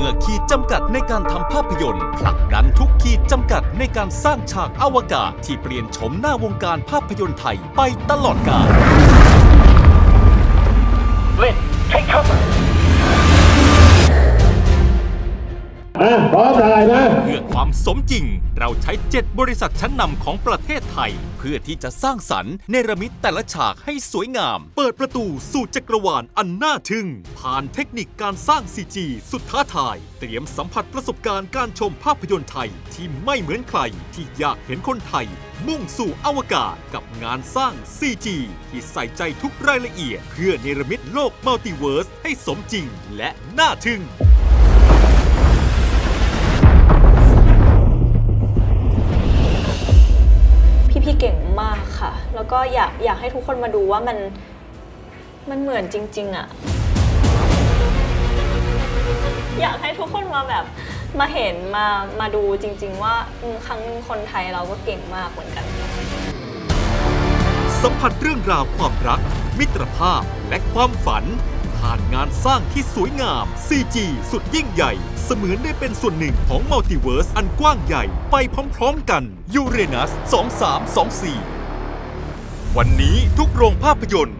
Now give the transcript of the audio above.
มื่อขีดจำกัดในการทำภาพยนตร์ผลักดันทุกขีดจำกัดในการสร้างฉากอวกาศที่เปลี่ยนโฉมหน้าวงการภาพยนตร์ไทยไปตลอดกาล พร้อมถ่ายนะ เพื่อความสมจริง เราใช้ 7 บริษัทชั้นนำของประเทศไทย เพื่อที่จะสร้างสรรค์เนรมิตแต่ละฉากให้สวยงาม เปิดประตูสู่จักรวาลอันน่าทึ่ง ผ่านเทคนิคการสร้าง CG สุดท้าทาย เตรียมสัมผัสประสบการณ์การชมภาพยนตร์ไทยที่ไม่เหมือนใคร ที่อยากเห็นคนไทย มุ่งสู่อวกาศกับงานสร้าง CG ที่ใส่ใจทุกรายละเอียด เพื่อเนรมิตโลกมัลติเวิร์สให้สมจริงและน่าทึ่ง ก่งมากค่ะ แล้วก็อยากอยากให้ทุกคนมาดูว่ามันมันเหมือนจริง ๆอะอยากให้ทุกคนมาแบบมาเห็นมามาดูจริง ๆ ว่าอืมครั้งหนึงคนไทยเราก็เก่งมากเหมือนกัน สัมผัสเรื่องราวความรัก มิตรภาพและความฝัน ผ่านงานสร้างที่สวยงาม CG สุดยิ่งใหญ่ เสมือนได้เป็นส่วนหนึ่งของมัลติเวิร์สอันกว้างใหญ่ไปพร้อมๆกันยูเรนัส 2324 วันนี้ทุกโรงภาพยนตร์